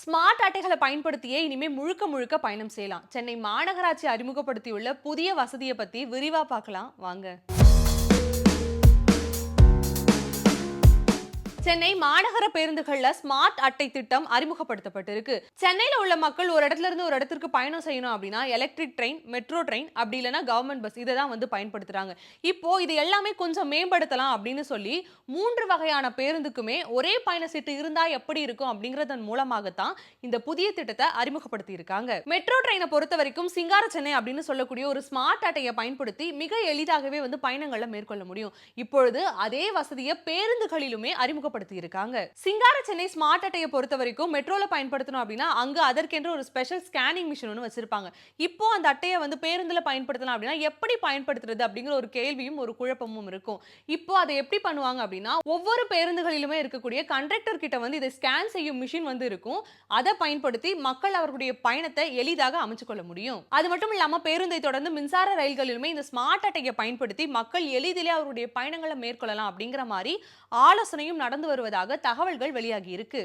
Smart அட்டைகளை பயன்படுத்தியே இனிமே முழுக்க முழுக்க பயணம் செய்யலாம். சென்னை மாநகராட்சி அறிமுகப்படுத்தியுள்ள புதிய வசதியை பத்தி விரிவா பார்க்கலாம். வாங்க. சென்னை மாநகர பேருந்துகள்ல ஸ்மார்ட் அட்டை திட்டம் அறிமுகப்படுத்தப்பட்டிருக்கு. சென்னையில உள்ள மக்கள் ஒரு இடத்துல இருந்து ஒரு இடத்திற்கு பயணம் செய்யணும் அப்படின்னா எலக்ட்ரிக் ட்ரெயின் மெட்ரோ ட்ரெயின் அப்படி இல்லைன்னா கவர்மெண்ட் பஸ் இதை தான் வந்து பயன்படுத்துறாங்க. இப்போ இது எல்லாமே கொஞ்சம் மேம்படுத்தலாம் அப்படின்னு சொல்லி மூன்று வகையான பேருந்துக்குமே ஒரே பயண சீட்டு இருந்தா எப்படி இருக்கும் அப்படிங்கறதன் மூலமாகத்தான் இந்த புதிய திட்டத்தை அறிமுகப்படுத்தி இருக்காங்க மெட்ரோ ட்ரெயினை பொறுத்த வரைக்கும் சிங்கார சென்னை அப்படின்னு சொல்லக்கூடிய ஒரு ஸ்மார்ட் அட்டையை பயன்படுத்தி மிக எளிதாகவே வந்து பயணங்களை மேற்கொள்ள முடியும். இப்பொழுது அதே வசதியை பேருந்துகளிலுமே அறிமுகப்படுத்தி இருக்காங்க சிங்கார சென்னை ஸ்மார்ட் அட்டையை பொறுத்த வரைக்கும் மெட்ரோல பயன்படுத்தணும் அப்படின்னா அங்க அதற்கென்று ஒரு ஸ்பெஷல் ஸ்கேனிங் மிஷின் ஒன்று வச்சிருப்பாங்க. இப்போ அந்த அட்டையை வந்து பேருந்துல பயன்படுத்தலாம் அப்படின்னா எப்படி பயன்படுத்துறது அப்படிங்கிற ஒரு கேள்வியும் ஒரு குழப்பமும் இருக்கும். இப்போ அதை எப்படி பண்ணுவாங்க அப்படின்னா ஒவ்வொரு பேருந்துகளிலுமே இருக்கக்கூடிய கண்டக்டர் கிட்ட வந்து இதை ஸ்கேன் செய்யும் மிஷின் வந்து இருக்கும். அதை பயன்படுத்தி மக்கள் அவர்களுடைய பயணத்தை எளிதாக அமைச்சு கொள்ள முடியும். அது மட்டும் இல்லாம பேருந்தை தொடர்ந்து மின்சார ரயில்களிலுமே இந்த ஸ்மார்ட் அட்டையை பயன்படுத்தி மக்கள் எளிதிலே அவருடைய பயணங்களை மேற்கொள்ளலாம் அப்படிங்கிற மாதிரி ஆலோசனையும் நடந்து வருவதாக தகவல்கள் வெளியாகி இருக்கு